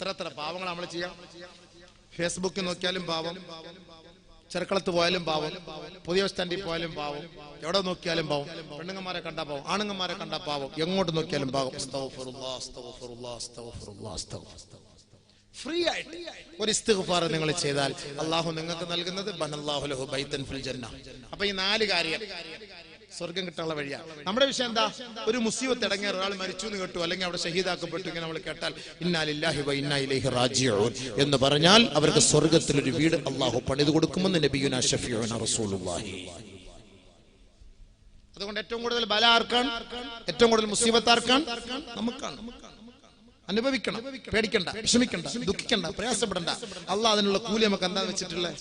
എത്ര എത്ര പാവങ്ങൾ നമ്മൾ ചെയ്യാം? ഫേസ്ബുക്കിൽ നോക്കിയാലും പാവം. ചെറുക്കളത്ത് പോയാലും പാവം. പുതിയ സ്റ്റാൻഡിൽ പോയാലും പാവം. എവിടെ നോക്കിയാലും പാവം. പെണ്ണുങ്ങന്മാരെ കണ്ടാ പാവം. ആണുങ്ങന്മാരെ കണ്ടാ പാവം. എങ്ങോട്ട് നോക്കിയാലും. ഫ്രീ ആയിട്ട് ഒരു ഇസ്തിഗ്ഫാർ നിങ്ങൾ ചെയ്താൽ അള്ളാഹു നിങ്ങൾക്ക് നൽകുന്നത് ഫിൽ ജന്ന. അപ്പൊ ഈ നാല് കാര്യം. സ്വർഗം കിട്ടാനുള്ള വഴിയാണ് നമ്മുടെ വിഷയം എന്താ? ഒരു മുസീബത്ത് ഇടങ്ങിയ ഒരാൾ മരിച്ചു എന്ന് കേട്ടു അല്ലെങ്കിൽ അവിടെ ഷഹീദാക്കപ്പെട്ടു ഇങ്ങനെ നമ്മൾ കേട്ടാൽ ഇന്നാലില്ലാഹി വ ഇന്നാ ഇലൈഹി റാജിഊൻ എന്ന് പറഞ്ഞാൽ അവർക്ക് സ്വർഗത്തിൽ ഒരു വീട് അള്ളാഹു പണിത് കൊടുക്കുമെന്ന് നബിയുന ഷഫീഉന റസൂലുള്ളാഹി. അതുകൊണ്ട് ഏറ്റവും കൂടുതൽ ബല ആർക്കാണ്? ഏറ്റവും കൂടുതൽ മുസീബത്ത് ആർക്കാണ്? നമുക്കാണ്. അനുഭവിക്കണം പേടിക്കണ്ട വിഷമിക്കണ്ട ദുഃഖിക്കണ്ട പ്രയാസപ്പെടണ്ട. അള്ളാഹ് അതിനുള്ള കൂലി നമുക്ക് എന്താ വെച്ചിട്ടുള്ളത്?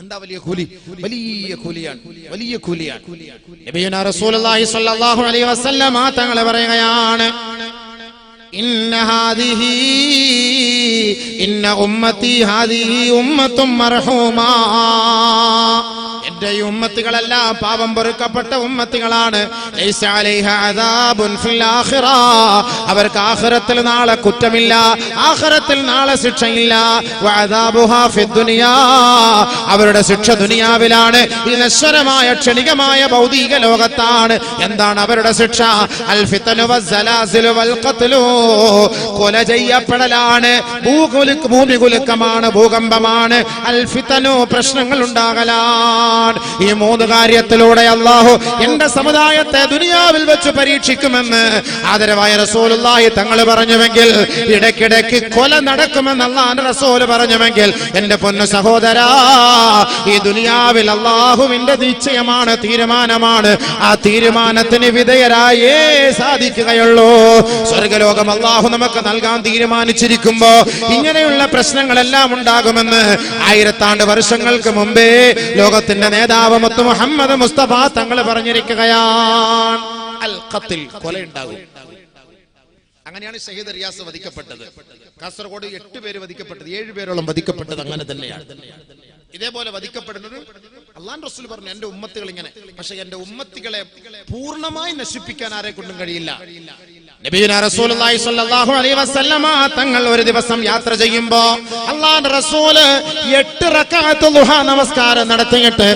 എന്താ വലിയ കൂലി? വലിയ കൂലിയാണ്. വലിയ കൂലിയാണ്. നബിയുനാ റസൂലുള്ളാഹി സ്വല്ലല്ലാഹു അലൈഹി വസല്ലം ആ തങ്ങളെ പറയുകയാണ് ഇന്ന ഹാദിഹി ഇന്ന ഉമ്മത്തി ഹാദിഹി ഉമ്മത്തും മർഹൂമാ. എന്റെ ഈ ഉമ്മത്തികളെല്ലാം പാപം പൊറുക്കപ്പെട്ട ഉമ്മത്തികളാണ്. അവർക്ക് ആഹ്റത്തിൽ നാളെ കുറ്റമില്ല ആഹ്റത്തിൽ നാളെ ശിക്ഷയില്ല. അവരുടെ ശിക്ഷ ദുനിയാവിലാണ്. ഈ നശ്വരമായ ക്ഷണികമായ ഭൗതിക ലോകത്താണ്. എന്താണ് അവരുടെ ശിക്ഷ. കൊല ചെയ്യപ്പെടലാണ്. ഭൂമി കുലുക്കമാണ് ഭൂകമ്പമാണ്. അൽ ഫിത്തനു പ്രശ്നങ്ങൾ ഉണ്ടാകലാണ് ഈ മൂന്ന് കാര്യത്തിലൂടെ അള്ളാഹു എന്റെ സമുദായത്തെ ദുനിയാവിൽ വെച്ച് പരീക്ഷിക്കുമെന്ന് ആദരവായ റസൂലുള്ളാഹി തങ്ങൾ പറഞ്ഞുവെങ്കിൽ ഇടയ്ക്കിടയ്ക്ക് കൊല നടക്കുമെന്ന് അള്ളാന്റെ റസൂൽ പറഞ്ഞുവെങ്കിൽ എന്റെ പൊന്നു സഹോദരാ ഈ ദുനിയാവിൽ അള്ളാഹുവിന്റെ നിശ്ചയമാണ് തീരുമാനമാണ്. ആ തീരുമാനത്തിന് വിധേയരായേ സാധിക്കുകയുള്ളൂ. സ്വർഗലോകം അള്ളാഹു നമുക്ക് നൽകാൻ തീരുമാനിച്ചിരിക്കുമ്പോ ഇങ്ങനെയുള്ള പ്രശ്നങ്ങളെല്ലാം ഉണ്ടാകുമെന്ന് ആയിരത്താണ്ട് വർഷങ്ങൾക്ക് മുമ്പേ ലോകത്തിന്റെ നേതാവ് മുത്ത് മുഹമ്മദ് മുസ്തഫ തങ്ങൾ പറഞ്ഞിരിക്കുകയാണ്. അൽ ഖത്തിൽ കൊലയുണ്ടാകും. അങ്ങനെയാണ് ഷഹീദ് റിയാസ് വധിക്കപ്പെട്ടത്. കാസർഗോഡ് എട്ട് പേര് വധിക്കപ്പെട്ടത് ഏഴ് പേരോളം വധിക്കപ്പെട്ടത് അങ്ങനെ തന്നെയാണ്. ഇതേപോലെ വധിക്കപ്പെടുന്നത് അള്ളാൻ റസൂൽ പറഞ്ഞു എന്റെ ഉമ്മത്തുകൾ ഇങ്ങനെ പക്ഷെ എന്റെ ഉമ്മത്തികളെ പൂർണമായി നശിപ്പിക്കാൻ ആരെ കൊണ്ടും കഴിയില്ല. തങ്ങൾ ഒരു ദിവസം യാത്ര ചെയ്യുമ്പോ അള്ളാഹുവിന്റെ റസൂൽ എട്ട് റക്കാത്ത ദുഹാ നമസ്കാരം നടത്തിയിട്ട്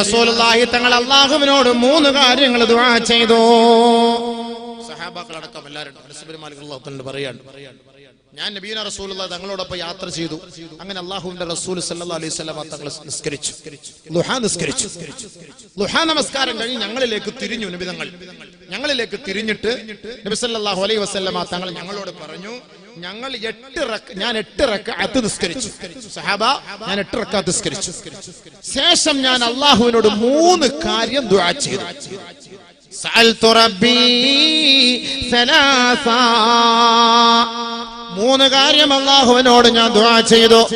റസൂലുള്ളാഹി തങ്ങൾ അള്ളാഹുവിനോട് മൂന്ന് കാര്യങ്ങൾ ദുആ ചെയ്തു. സഹാബാക്കളടക്കം എല്ലാവരും പറയാണ്ട് അള്ളാഹു തആല പറയാണ് ഞാൻ നബീന റസൂൽ തങ്ങളോടൊപ്പം യാത്ര ചെയ്തു. അങ്ങനെ അള്ളാഹുവിന്റെ റസൂൽ സല്ലല്ലാഹു അലൈഹി വസല്ലം തങ്ങൾ നിസ്കരിച്ചു. ലുഹാ നിസ്കരിച്ചു. ലുഹാ നമസ്കാരം കഴിഞ്ഞ് ഞങ്ങളിലേക്ക് തിരിഞ്ഞു നിബിതങ്ങൾ ഞങ്ങളിലേക്ക് തിരിഞ്ഞിട്ട് നബി സല്ലല്ലാഹു അലൈഹി വസല്ലം തങ്ങൾ ഞങ്ങളോട് പറഞ്ഞു ഞങ്ങൾ എട്ട് ഞാൻ എട്ട് റക്അത്ത് നിസ്കരിച്ചു. സഹാബ ഞാൻ എട്ട് റക്അത്ത് നിസ്കരിച്ചു. ശേഷം ഞാൻ അള്ളാഹുവിനോട് മൂന്ന് കാര്യം ദുആ ചെയ്തു. സഅൽതു റബ്ബി സലാസാ. മൂന്ന് കാര്യം അള്ളാഹുവിനോട് ഞാൻ ദുആ ചെയ്തു.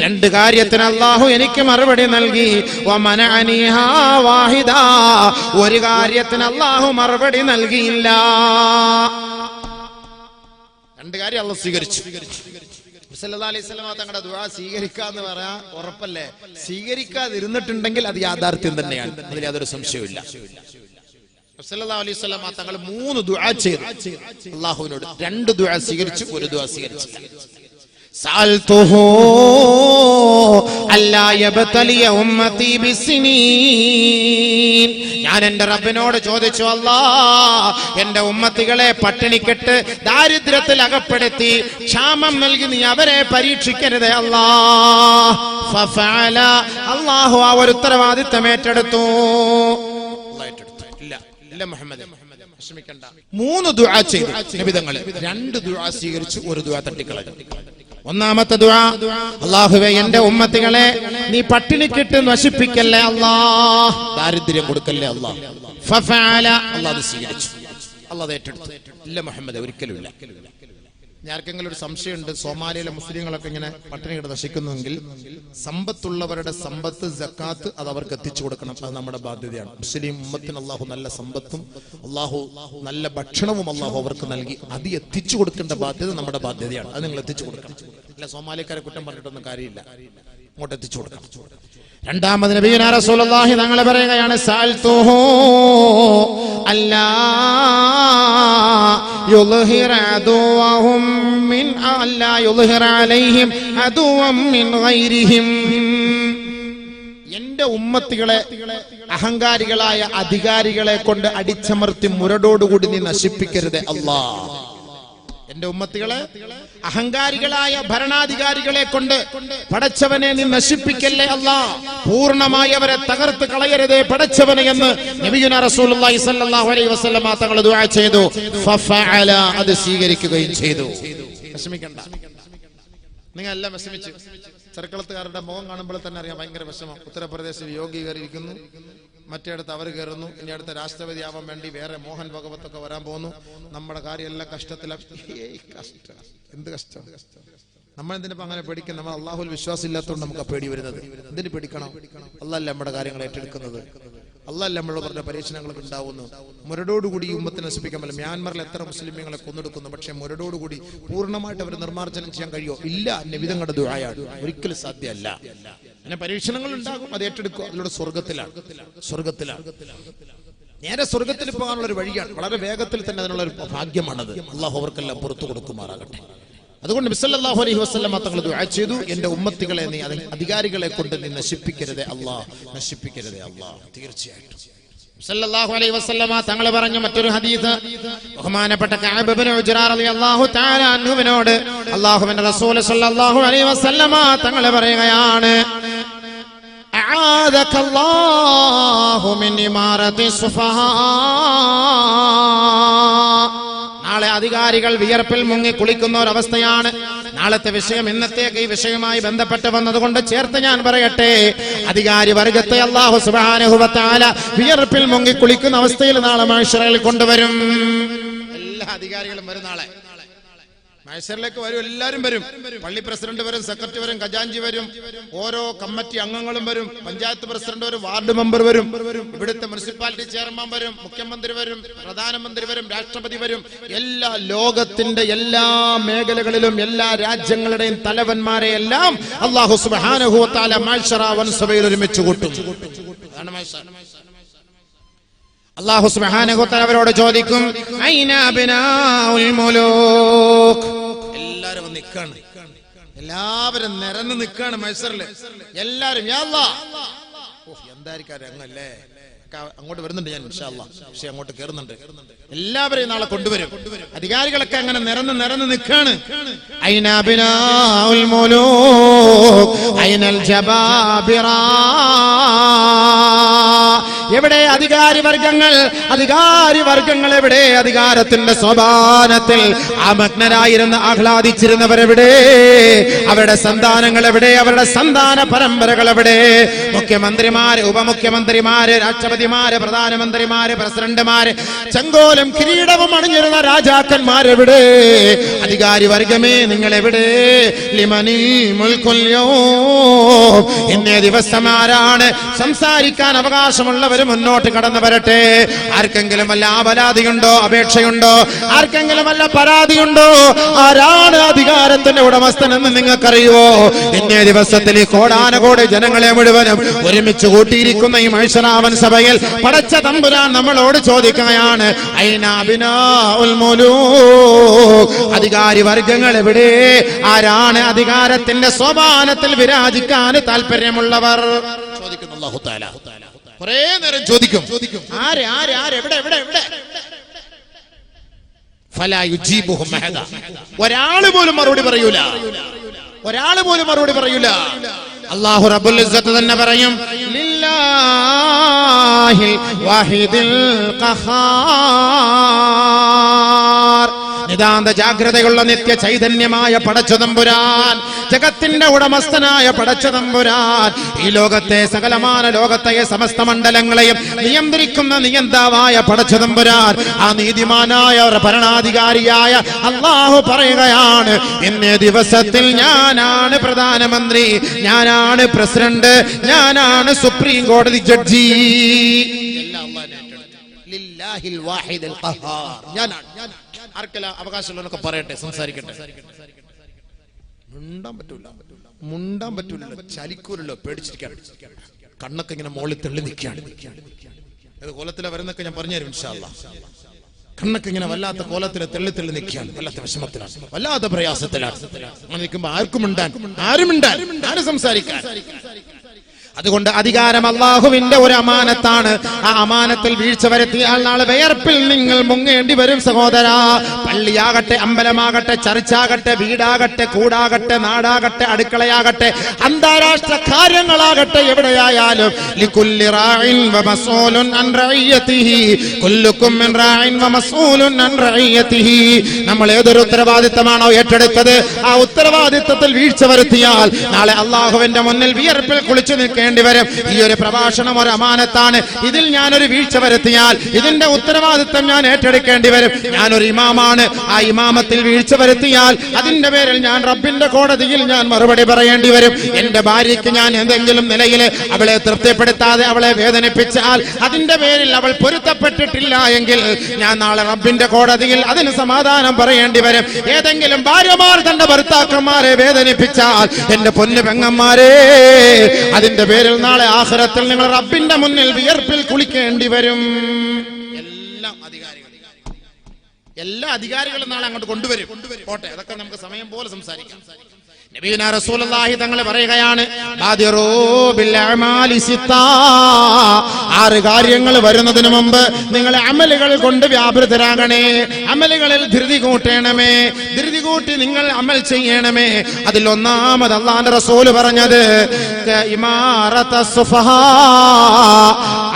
രണ്ട് കാര്യത്തിന് അള്ളാഹു എനിക്ക് മറുപടി നൽകി. വാഹിദ. ഒരു കാര്യത്തിന് അള്ളാഹു മറുപടി നൽകിയില്ല. രണ്ട് കാര്യം അള്ളാഹു സ്വീകരിച്ചു. തങ്ങളുടെ ദുആ സ്വീകരിക്കാന്ന് പറയാൻ ഉറപ്പല്ലേ? സ്വീകരിക്കാതിരുന്നിട്ടുണ്ടെങ്കിൽ അത് യാഥാർത്ഥ്യം തന്നെയാണ്. അതിൽ യാതൊരു സല്ലല്ലാഹു അലൈഹി വസല്ലമ തങ്ങൾ മൂന്ന് ദുആ ചെയ്തു അള്ളാഹുവിനോട് രണ്ട് ദുആ സ്വീകരിച്ചു ഒരു ദുആ സ്വീകരിച്ചില്ല سألته ألا يبتلي أمتي بالسنين ഞാൻ എന്റെ റബ്ബിനോട് ചോദിച്ചു അല്ലാ എന്റെ ഉമ്മത്തികളെ പട്ടിണിക്കെട്ട് ദാരിദ്ര്യത്തിൽ അകപ്പെടുത്തി ക്ഷാമം നൽകി നീ അവരെ പരീക്ഷിക്കരുത് അല്ലാ ഫഫഅല. അല്ലാഹു ആ ഒരു ഉത്തരവാദിത്തം ഏറ്റെടുത്തു അല്ലാഹ് ഏറ്റെടുത്തു. ഇല്ല ഇല്ല മുഹമ്മദ്. വിഷമിക്കണ്ട. മൂന്ന് ദുആ ചെയ്തു നബിതങ്ങൾ രണ്ട് ദുആ സ്വീകരിച്ചു ഒരു ദുആ തട്ടിക്കളഞ്ഞു. ഒന്നാമത്തെ ദുആ അള്ളാഹുവേ എന്റെ ഉമ്മത്തികളെ നീ പട്ടിണിക്കിട്ട് നശിപ്പിക്കല്ലേ അല്ലാ? ദാരിദ്ര്യം കൊടുക്കല്ലേ അല്ലാ? ഫഫഅല അല്ലാഹ് സ്വീകരിച്ചു. അല്ലാഹ് ഏറ്റെടുത്തു. ഇല്ല മുഹമ്മദ് ഒരിക്കലും ഇല്ല. ആർക്കെങ്കിലും ഒരു സംശയമുണ്ട്. സോമാലിയിലെ മുസ്ലിങ്ങളൊക്കെ ഇങ്ങനെ പട്ടിണി കിടന്ന് നശിക്കുന്നുവെങ്കിൽ സമ്പത്തുള്ളവരുടെ സമ്പത്ത് ജക്കാത്ത് അത് അവർക്ക് എത്തിച്ചു കൊടുക്കണം. അത് നമ്മുടെ ബാധ്യതയാണ്. മുസ്ലിം ഉമ്മത്തിന് അള്ളാഹു നല്ല സമ്പത്തും അള്ളാഹു നല്ല ഭക്ഷണവും അള്ളാഹു അവർക്ക് നൽകി അത് എത്തിച്ചു കൊടുക്കേണ്ട ബാധ്യത നമ്മുടെ ബാധ്യതയാണ്. അത് നിങ്ങൾ എത്തിച്ചു കൊടുക്കണം. അല്ല സോമാലിക്കാരെ കുറ്റം പറഞ്ഞിട്ടൊന്നും കാര്യമില്ല. അങ്ങോട്ട് എത്തിച്ചു കൊടുക്കണം. രണ്ടാമത് റസൂലുള്ളാഹി പറയുകയാണ് അല്ലാ എന്റെ ഉമ്മത്തികളെ അഹങ്കാരികളായ അധികാരികളെ കൊണ്ട് അടിച്ചമർത്തി മുരടോടുകൂടി നീ നശിപ്പിക്കരുത് അല്ലാ എന്റെ ഉമ്മത്തികളെ അഹങ്കാരികളായ ഭരണാധികാരികളെ കൊണ്ട് പടച്ചവനെ നീ നശിപ്പിക്കല്ലേ അല്ല? പൂർണമായി അവരെ തകർത്ത് കളയരുതേ പടച്ചവനെ എന്ന് നബിയുന റസൂലുള്ളാഹി സ്വല്ലല്ലാഹു അലൈഹി തങ്ങൾ ദുആ ചെയ്തു. ഫഫഅല അത് സ്വീകരിക്കുകയും ചെയ്തു. വിഷമിക്കണ്ട. നിങ്ങൾ എല്ലാം വിഷമിച്ചു. ചെറുക്കളത്തുകാരുടെ മുഖം കാണുമ്പോൾ തന്നെ അറിയാം ഭയങ്കര വിഷമം. ഉത്തർപ്രദേശിൽ യോഗി മറ്റേടത്ത് അവർ കയറുന്നു. ഇനി അടുത്ത രാഷ്ട്രപതി ആവാൻ വേണ്ടി വേറെ മോഹൻ ഭഗവത്തൊക്കെ വരാൻ പോകുന്നു. നമ്മുടെ കാര്യമെല്ലാം എല്ലാം കഷ്ടം. എന്ത് കഷ്ടം? നമ്മൾ എന്തിനിപ്പോ അങ്ങനെ പേടിക്കണം നമ്മൾ അള്ളാഹുൽ വിശ്വാസം ഇല്ലാത്തതുകൊണ്ട് നമുക്ക് പേടി വരുന്നത്. എന്തിനു പേടിക്കണം? അല്ലല്ല നമ്മുടെ കാര്യങ്ങൾ ഏറ്റെടുക്കുന്നത്? അല്ലല്ല നമ്മളോട് പറഞ്ഞ പരീക്ഷണങ്ങളൊക്കെ ഉണ്ടാവുന്നു. മുരടോടുകൂടി ഉമ്മത്തെ നശിപ്പിക്കാൻ പറ്റില്ല മ്യാൻമറിൽ എത്ര മുസ്ലിമീങ്ങളെ കൊന്നെടുക്കുന്നു. പക്ഷെ മുരടോടുകൂടി പൂർണമായിട്ട് അവർ നിർമ്മാർജനം ചെയ്യാൻ കഴിയോ ഇല്ല നിവിധങ്ങളുടെ ദുരായാണ് ഒരിക്കലും സാധ്യമല്ല. അങ്ങനെ പരീക്ഷണങ്ങൾ ഉണ്ടാകും അത് ഏറ്റെടുക്കും. അതിലൂടെ സ്വർഗത്തിലാണ് സ്വർഗത്തിലാണ് നേരെ സ്വർഗത്തിൽ പോകാനുള്ള ഒരു വഴിയാണ്. വളരെ വേഗത്തിൽ തന്നെ അതിനുള്ള ഒരു ഭാഗ്യമാണത്. അള്ളാഹു അവർക്കെല്ലാം പുറത്തു കൊടുക്കുമാറാകട്ടെ. അതുകൊണ്ട് ബിസല്ലാഹു അലൈഹി വസ്ലമ തങ്ങൾ ദുആ ചെയ്തു എന്റെ ഉമ്മത്തികളെ നീ അതിൽ അധികാരികളെ കൊണ്ട് നീ നശിപ്പിക്കരുതേ അല്ലാ നശിപ്പിക്കരുതേ അല്ലാ തീർച്ചയായിട്ടും സല്ലല്ലാഹു അലൈഹി വസല്ലമ തങ്ങൾ പറഞ്ഞു മറ്റൊരു ഹദീസ് ബഹുമാനപ്പെട്ട കഅബ് ഇബ്നു ഉജ്റ റളിയല്ലാഹു തആല അൻഹുവിനോട് അല്ലാഹുവിന്റെ റസൂൽ സല്ലല്ലാഹു അലൈഹി വസല്ലമ തങ്ങൾ പറയുകയാണ് أعاذك الله من إمارة السفهاء നാളെ അധികാരികൾ വിയർപ്പിൽ മുങ്ങി കുളിക്കുന്ന ഒരവസ്ഥയാണ്. നാളത്തെ വിഷയം ഇന്നത്തേക്ക് ഈ വിഷയവുമായി ബന്ധപ്പെട്ട് വന്നതുകൊണ്ട് ചേർത്ത് ഞാൻ പറയട്ടെ. അധികാരി വർഗത്തെ അള്ളാഹു സുബാനുഹുബത്താല വിയർപ്പിൽ മുങ്ങി കുളിക്കുന്ന അവസ്ഥയിൽ നാളെ മനുഷ്യരിൽ കൊണ്ടുവരും. എല്ലാ അധികാരികളും വരും നാളെ. മൈസൂരിലേക്ക് വരും എല്ലാവരും വരും. പള്ളി പ്രസിഡന്റ് വരും സെക്രട്ടറി വരും ഖജാഞ്ചി വരും. ഓരോ കമ്മിറ്റി അംഗങ്ങളും വരും. പഞ്ചായത്ത് പ്രസിഡന്റ് വരും വാർഡ് മെമ്പർ വരും. ഇവിടുത്തെ മുനിസിപ്പാലിറ്റി ചെയർമാൻ വരും മുഖ്യമന്ത്രി വരും പ്രധാനമന്ത്രി വരും രാഷ്ട്രപതി വരും. എല്ലാ ലോകത്തിന്റെ എല്ലാ മേഖലകളിലും എല്ലാ രാജ്യങ്ങളുടെയും തലവന്മാരെ എല്ലാം അള്ളാഹു സുബാനുഹൂത്താല മാഷറ വൻസഭയിൽ ഒരുമിച്ച് കൂട്ടും. അള്ളാഹു തആല അവരോട് ചോദിക്കും നിൽക്കാണ് എല്ലാവരും നിരന്ന് നിൽക്കാണ് മൈസറിൽ. എല്ലാരും എന്തായിരിക്കും അങ്ങല്ലേ? അങ്ങോട്ട് വരുന്നുണ്ട് ഞാൻ അല്ലാ പക്ഷെ അങ്ങോട്ട് കയറുന്നുണ്ട് എല്ലാവരെയും നാളെ കൊണ്ടുവരും. അധികാരികളൊക്കെ അങ്ങനെ നിരന്ന് നിരന്ന് നിൽക്കാണ് അയ്നൽ ജബാബിറ. എവിടെ അധികാരി വർഗങ്ങൾ അധികാരി വർഗങ്ങൾ എവിടെ? അധികാരത്തിന്റെ സ്വഭാനത്തിൽ അമഗ്നരായിരുന്ന ആഹ്ലാദിച്ചിരുന്നവരെവിടെ? അവരുടെ സന്താനങ്ങൾ എവിടെ? അവരുടെ സന്താന പരമ്പരകൾ എവിടെ? മുഖ്യമന്ത്രിമാര് ഉപമുഖ്യമന്ത്രിമാര് രാഷ്ട്രപതിമാര് പ്രധാനമന്ത്രിമാര് പ്രസിഡന്റുമാര് ചെങ്കോലും കിരീടവും അണിഞ്ഞിരുന്ന രാജാക്കന്മാരെവിടെ? അധികാരി വർഗമേ നിങ്ങൾ എവിടെ ലിമനി ഇന്നേ ദിവസം ആരാണ് സംസാരിക്കാൻ അവകാശമുള്ളവർ മുന്നോട്ട് കടന്നു വരട്ടെ? ആർക്കെങ്കിലും വല്ല അപരാധിയുണ്ടോ അപേക്ഷയുണ്ടോ? ആർക്കെങ്കിലും വല്ല പരാതിയുണ്ടോ? ആരാണ് അധികാരത്തിന്റെ ഉടമസ്ഥനെന്ന് നിങ്ങൾക്കറിയുവോ? ഇന്നേ ദിവസത്തിൽ ഈ കോടാനകോടി ജനങ്ങളെ മുഴുവനും ഒരുമിച്ച് കൂട്ടിയിരിക്കുന്ന ഈ മത്സരാവൻ സഭയിൽ പടച്ച തമ്പുരാൻ നമ്മളോട് ചോദിക്കുകയാണ് അധികാരി വർഗങ്ങൾ എവിടെ? ആരാണ് അധികാരത്തിന്റെ സോപാനത്തിൽ വിരാജിക്കാൻ താല്പര്യമുള്ളവർ ചോദിക്കുന്നു കുറേ നേരം ചോദിക്കും. ആര് ആര് ആര് എവിടെ എവിടെ എവിടെ. ഒരാൾ പോലും മറുപടി പറയൂല. ഒരാൾ പോലും മറുപടി പറയൂല. അള്ളാഹു റബ്ബുൽ ഇസ്സത്ത് തന്നെ പറയും ലില്ലാഹിൽ വാഹിദിൽ നിതാന്ത ജാഗ്രതയുള്ള നിത്യ ചൈതന്യമായ പടച്ചുതമ്പുരാൻ ജഗത്തിന്റെ ഉടമസ്ഥനായ പടച്ചുതമ്പുരാൻ ഈ ലോകത്തെ സകലമാന ലോകത്തെ സമസ്ത മണ്ഡലങ്ങളെയും നിയന്ത്രിക്കുന്ന നിയന്താവായ പടച്ചുതമ്പുരാൻ ആ നീതിമാനായ ഭരണാധികാരിയായ അള്ളാഹു പറയുകയാണ് ഇന്നേ ദിവസത്തിൽ ഞാനാണ് പ്രധാനമന്ത്രി ഞാനാണ് പ്രസിഡന്റ് ഞാനാണ് സുപ്രീം കോടതി ജഡ്ജി. ലില്ലാഹിൽ വാഹിദിൽ ഖഹാർ. ഞാനാണ് ആർക്കെല്ലാം അവകാശമുള്ളവരൊക്കെ പറയട്ടെ സംസാരിക്കട്ടെ. മുണ്ടാൻ പറ്റൂല. മുണ്ടാൻ പറ്റൂലല്ലോ ചലിക്കൂലല്ലോ പേടിച്ചിരിക്കാൻ കണ്ണൊക്കെ ഇങ്ങനെ മോളിൽ തെള്ളി നിൽക്കുകയാണ്. അത് കോലത്തിലെ വരുന്നൊക്കെ ഞാൻ പറഞ്ഞുതരും ഇൻഷാല്ല കണ്ണൊക്കെ ഇങ്ങനെ വല്ലാത്ത കോലത്തിലെ തെള്ളി തെള്ളി നിൽക്കുകയാണ്. വല്ലാത്ത വിഷമത്തിലാണ്. വല്ലാത്ത പ്രയാസത്തിലാണ്. അങ്ങനെ നിൽക്കുമ്പോ ആർക്കും ഉണ്ടാൻ ആരും ഉണ്ടാൻ ആരും സംസാരിക്കാൻ. അതുകൊണ്ട് അധികാരം അള്ളാഹുവിന്റെ ഒരു അമാനത്താണ്. ആ അമാനത്തിൽ വീഴ്ച വരുത്തിയാൽ നാളെ വിയർപ്പിൽ നിങ്ങൾ മുങ്ങേണ്ടി വരും സഹോദര. പള്ളിയാകട്ടെ അമ്പലമാകട്ടെ ചർച്ചാകട്ടെ വീടാകട്ടെ കൂടാകട്ടെ നാടാകട്ടെ അടുക്കളയാകട്ടെ അന്താരാഷ്ട്ര കാര്യങ്ങളാകട്ടെ എവിടെയായാലും. നമ്മൾ ഏതൊരു ഉത്തരവാദിത്തമാണോ ഏറ്റെടുത്തത്? ആ ഉത്തരവാദിത്തത്തിൽ വീഴ്ച വരുത്തിയാൽ നാളെ അള്ളാഹുവിന്റെ മുന്നിൽ വിയർപ്പിൽ കുളിച്ചു നിൽക്കേണ്ടി വരും. ഈ ഒരു പ്രഭാഷണം ഒരു അമാനത്താണ്. ഇതിൽ ഞാനൊരു വീഴ്ച വരുത്തിയാൽ ഇതിന്റെ ഉത്തരവാദിത്തം ഞാൻ ഏറ്റെടുക്കേണ്ടി വരും. ഞാനൊരു ഇമാമാണ്. ആ ഇമാമത്തിൽ വീഴ്ച വരുത്തിയാൽ അതിന്റെ പേരിൽ ഞാൻ റബ്ബിന്റെ കോടതിയിൽ ഞാൻ മറുപടി പറയേണ്ടി വരും. എന്റെ ഭാര്യയ്ക്ക് ഞാൻ എന്തെങ്കിലും നിലയിൽ അവളെ തൃപ്തിപ്പെടുത്താതെ അവളെ വേദനിപ്പിച്ചാൽ അതിന്റെ പേരിൽ അവൾ പൊരുത്തപ്പെട്ടിട്ടില്ല എങ്കിൽ ഞാൻ നാളെ റബ്ബിന്റെ കോടതിയിൽ അതിന് സമാധാനം പറയേണ്ടി വരും. ഏതെങ്കിലും ഭാര്യമാർ തന്റെ ഭർത്താക്കന്മാരെ വേദനിപ്പിച്ചാൽ എന്റെ പൊന്നു പെങ്ങന്മാരെ അതിന്റെ പേരിൽ നാളെ ആഹ്റത്തിൽ നിങ്ങൾ റബ്ബിന്റെ മുന്നിൽ വിയർപ്പിൽ കുളിക്കേണ്ടി വരും. എല്ലാ അധികാരികളും നാളെ അങ്ങോട്ട് കൊണ്ടുവരും. പോട്ടെ അതൊക്കെ നമുക്ക് സമയം പോലെ സംസാരിക്കാം. നബീന റസൂലുള്ളാഹി തങ്ങൾ പറയുകയാണ്. ആറ് കാര്യങ്ങൾ വരുന്നതിന് മുമ്പ് നിങ്ങൾ അമലുകൾ കൊണ്ട് വ്യാപൃതരാകണേ. അമലുകളിൽ ധൃതി കൂട്ടണമേ. ധൃതി കൂട്ടി നിങ്ങൾ അമൽ ചെയ്യണമേ. അതിൽ ഒന്നാമത് അള്ളാന്റെ റസൂൽ പറഞ്ഞത്.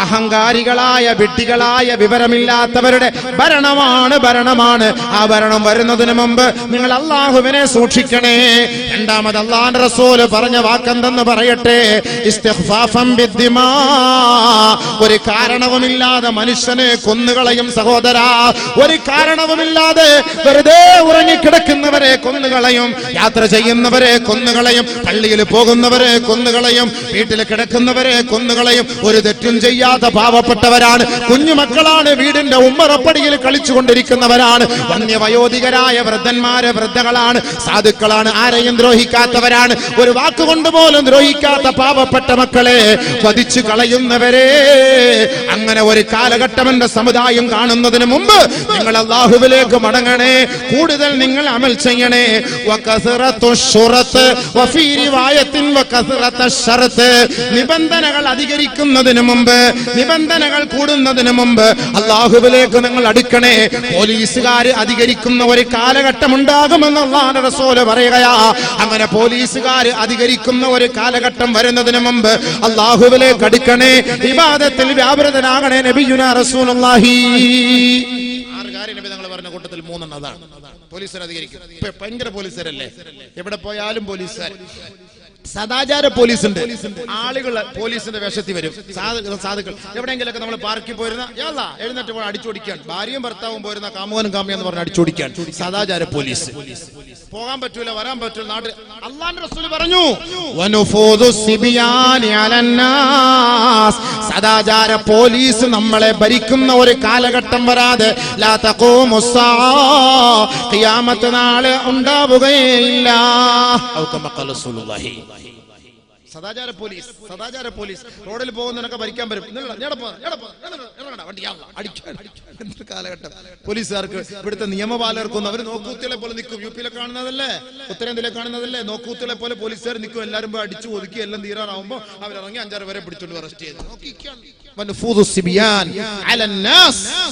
അഹങ്കാരികളായ വിട്ടികളായ വിവരമില്ലാത്തവരുടെ ഭരണമാണ് ഭരണമാണ്. ആ ഭരണം വരുന്നതിന് മുമ്പ് നിങ്ങൾ അള്ളാഹുവിനെ സൂക്ഷിക്കണേ. രണ്ടാമത് അള്ളാൻ റസൂൽ പറഞ്ഞ വാക്കെന്തെന്ന് പറയട്ടെ. ഒരു കാരണവുമില്ലാതെ മനുഷ്യനെ കൊന്നുകളയും സഹോദര. ഒരു കാരണവുമില്ലാതെ വെറുതെ ഉറങ്ങിക്കിടക്കുന്നവരെ കൊന്നുകളയും യാത്ര ചെയ്യുന്നവരെ കൊന്നുകളയും പള്ളിയിൽ പോകുന്നവരെ കൊന്നുകളയും വീട്ടിൽ കിടക്കുന്നവരെ കൊന്നുകളയും ഒരു തെറ്റും ചെയ്യാത്ത പാവപ്പെട്ടവരാണ്. കുഞ്ഞുമക്കളാണ് വീടിന്റെ ഉമ്മറപ്പടിയിൽ കളിച്ചുകൊണ്ടിരിക്കുന്നവരാണ്. വന്യവയോധികരായ വൃദ്ധന്മാര് വൃദ്ധകളാണ്. സാധുക്കളാണ്. ആരെയും ദ്രോഹിക്കാത്തവരാണ്. ഒരു വാക്കുകൊണ്ട് പോലും ദ്രോഹിക്കാത്ത പാവപ്പെട്ട മക്കളെ വധിച്ചു കളയുന്നവരെ അങ്ങനെ ഒരു കാലഘട്ടം എന്റെ സമുദായം കാണുന്നതിന് മുമ്പ് നിങ്ങൾ അള്ളാഹുവിലേക്ക് മടങ്ങണേ. കൂടുതൽ നിങ്ങൾ അമൽ ചെയ്യണേ. നിബന്ധനകൾ അധികരിക്കുന്നതിന് മുമ്പ് നിബന്ധനകൾ കൂടുന്നതിന് മുമ്പ് അള്ളാഹുവിലേക്ക് നിങ്ങൾ അടുക്കണേ. പോലീസുകാർ അധികരിക്കുന്ന ഒരു കാലഘട്ടം ഉണ്ടാകുമെന്ന് അള്ളാഹുന്റെ പറയുകയാ. അങ്ങനെ പോലീസുകാർ അധികരിക്കുന്ന ഒരു കാലഘട്ടം വരുന്നതിന് മുമ്പ് അള്ളാഹുവിലേക്ക് അടുക്കണേ. വിവാദത്തിൽ വ്യാപൃതനാകണേ നബിയുന റസൂലുള്ളാഹി. കൂട്ടത്തിൽ മൂന്നെണ്ണം അതാണ്. പോലീസുകാർ അധികരിക്കും. ഭയങ്കര പോലീസുകാരല്ലേ? എവിടെ പോയാലും പോലീസുകാർ സദാചാര പോലീസ് ഉണ്ട് ആളുകൾ പോലീസിന്റെ വേഷത്തിൽ വരും. സാധു- സാധുക്കൾ. എവിടെയെങ്കിലൊക്കെ നമ്മൾ പാർക്കിൽ പോയിരുന്ന യാള എഴുന്നേറ്റ് പോയി അടിച്ചോടിക്കാൻ. ഭാര്യയും ഭർത്താവും പോയിരുന്ന കാമുകനും കാമിയെന്ന് പറഞ്ഞ് അടിച്ചോടിക്കാൻ. സദാചാര പോലീസ്. പോകാൻ പറ്റൂല വരാൻ പറ്റൂല നാട്ടിൽ അള്ളാന്റെ റസൂൽ പറഞ്ഞു. സദാചാര പോലീസ് നമ്മളെ ഭരിക്കുന്ന ഒരു കാലഘട്ടം വരാതെ. ഖിയാമത്ത് നാളെ കമ ഖാല റസൂലുള്ളാഹി. സദാചാര പോലീസ് സദാചാര പോലീസ്. റോഡിൽ പോകുന്നതിനൊക്കെ ഭരിക്കാൻ വരും. കാലഘട്ടം. പോലീസുകാർക്ക് ഇവിടുത്തെ നിയമപാലകർക്കൊന്നും അവർ നോക്കൂത്തിലെ പോലെ നിൽക്കും. യു പിയിലെ കാണുന്നതല്ലേ? ഉത്തരേന്ത്യയിലെ കാണുന്നതല്ലേ? നോക്കൂത്തിലെ പോലെ പോലീസുകാർ നിൽക്കും. എല്ലാവരും പോയി അടിച്ചു ഒതുക്കി എല്ലാം തീരാറാവുമ്പോ അവരിറങ്ങി അഞ്ചാറ് പേരെ പിടിച്ചോണ്ട് അറസ്റ്റ് ചെയ്തു.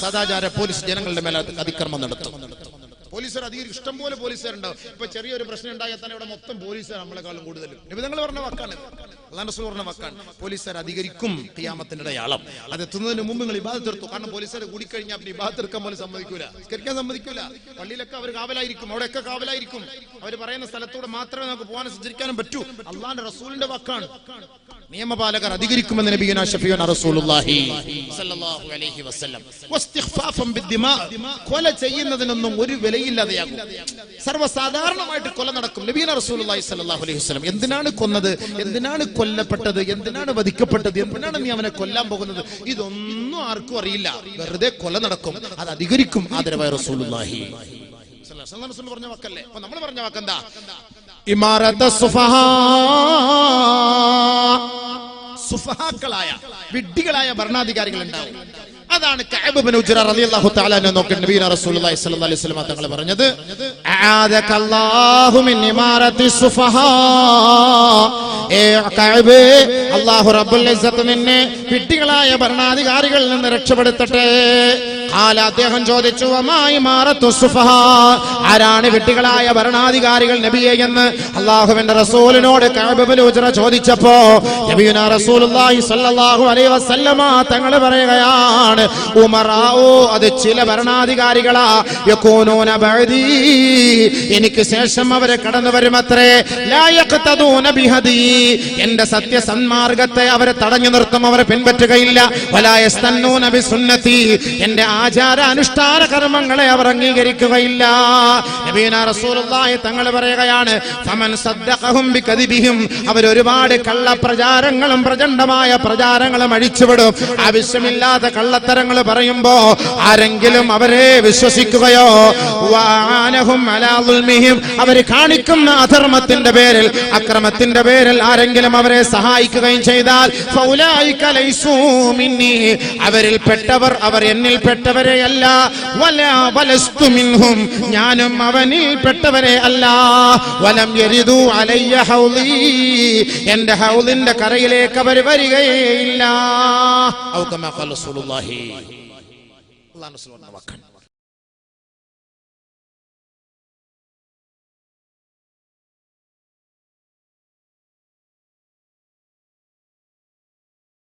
സദാചാര പോലീസ് ജനങ്ങളുടെ മേലെ അതിക്രമം നടത്തും. പോലീസുകാർ അധികം ഇഷ്ടം പോലെ പോലീസുകാരുണ്ടാവും. ഇപ്പൊ ചെറിയൊരു പ്രശ്നം ഉണ്ടായാൽ തന്നെ ഇവിടെ മൊത്തം പോലീസുകാർ നമ്മളെക്കാളും കൂടുതലും. നിങ്ങൾ പറഞ്ഞ വാക്കാണ്. അതാണ് പറഞ്ഞ വാക്കാണ്. പോലീസുകാർ അധികരിക്കും ക്യാമത്തിന്റെ അടയാളം. അത് എത്തുന്നതിന് മുമ്പ് നിങ്ങൾ ഇബാദത്ത് എടുത്തു കാരണം പോലീസുകാർ കൂടിക്കഴിഞ്ഞാൽ പിന്നെ ഇബാദത്ത് എടുക്കാൻ പോലും സമ്മതിക്കൂല. സ്കരിക്കാൻ സമ്മതിക്കൂല. പള്ളിയിലൊക്കെ അവർ കാവലായിരിക്കും. അവിടെയൊക്കെ കാവലായിരിക്കും. അവർ പറയുന്ന സ്ഥലത്തൂടെ മാത്രമേ നമുക്ക് പോകാനും സഞ്ചരിക്കാനും പറ്റൂ. അള്ളാന്റെ റസൂലിന്റെ വാക്കാണ്. നിയമപാലകർ അധികരിക്കുമെന്ന് നബിയുന ഷഫിയുന റസൂലുള്ളാഹി സല്ലല്ലാഹു അലൈഹി വസല്ലം. വസ്തിഗ്ഫാഫൻ ബിദ്ദിമാ. കൊല ചെയ്യുന്നതിനൊന്നും ഒരു വിലയില്ലാതെയാകും സർവസാധാരണമായിട്ട് കൊല നടക്കും നബീന റസൂലുള്ളാഹി സല്ലല്ലാഹു അലൈഹി വസല്ലം. എന്തിനാണ് കൊന്നത്? എന്തിനാണ് കൊല്ലപ്പെട്ടത്? എന്തിനാണ് വധിക്കപ്പെട്ടത്? എന്തിനാണ് നീ അവനെ കൊല്ലാൻ പോകുന്നത്? ഇതൊന്നും ആർക്കും അറിയില്ല. വെറുതെ കൊല നടക്കും. അത് അധികരിക്കും. ആദരവായ റസൂലുള്ളാഹി. പറഞ്ഞ വാക്കല്ലേ? അപ്പൊ നമ്മൾ പറഞ്ഞ വാക്കെന്താ ഇമാരത സുഫഹ. സുഫഹാക്കളായ വിഡ്ഢികളായ ഭരണാധികാരികൾ ഉണ്ടാവും അതാണ് തങ്ങൾ പറഞ്ഞത് അല്ലാഹു റബ്ബുൽ നിന്നെ പിട്ടികളായ ഭരണാധികാരികളിൽ നിന്ന് രക്ഷപ്പെടുത്തട്ടെ. ഖാല അദ്ദേഹം ചോദിച്ചു ആരാണ് വെട്ടികളായ ഭരണാധികാരികൾ നബിയെ എന്ന്? അള്ളാഹുവിന്റെ റസൂലിനോട് ഉജ്റ ചോദിച്ചപ്പോ നബിയുന റസൂലുള്ളാഹി സ്വല്ലല്ലാഹു അലൈഹി വസല്ലമ തങ്ങൾ പറയുകയാണ് ഉമറാവോ അത് ചില ഭരണാധികാരികളാ. യകൂനൂന എനിക്ക് ശേഷം അവരെ കടന്നു വരുമത്രേ. ലാ യഖ്തദൂന ബിഹദി. സത്യസന്മാർഗത്തെ അവരെ തടഞ്ഞു നിർത്തും അവരെ പിൻപറ്റുകയില്ല. വലാ യസ്തന്നൂന ബിസുന്നതി എന്റെ ആചാര അനുഷ്ഠാന കർമ്മങ്ങളെ അവർ അംഗീകരിക്കുകയില്ല. റസൂലുള്ളാഹി തങ്ങൾ പറയുകയാണ് ഫമൻ സദ്ദഖഹും ബികദിബിഹിം. അവർ ഒരുപാട് കള്ള പ്രചാരങ്ങളും പ്രചണ്ഡമായ പ്രചാരങ്ങളും അഴിച്ചുവിടും. ആവശ്യമില്ലാത്ത കള്ളത്തരങ്ങൾ പറയുമ്പോ ആരെങ്കിലും അവരെ വിശ്വസിക്കുകയോ അവർ കാണിക്കുന്ന അധർമ്മത്തിന്റെ പേരിൽ അക്രമത്തിന്റെ പേരിൽ ആരെങ്കിലും അവരെ സഹായിക്കുകയും ചെയ്താൽ അവരിൽ പെട്ടവർ അവർ എന്നിൽ പെട്ടവരെയല്ല. വല വലസ്തു മിൻഹും. ഞാനും അവനിൽ പെട്ടവരെ അല്ല വലം യരിദു അലയ്യ ഹൗലി. എന്റെ ഹൗലിന്റെ കരയിലേക്ക് അവർ വരികയില്ല. ഔ കമാ ഖാല റസൂലുള്ളാഹി. അല്ലാഹു സുബ്ഹാനഹു വ തആല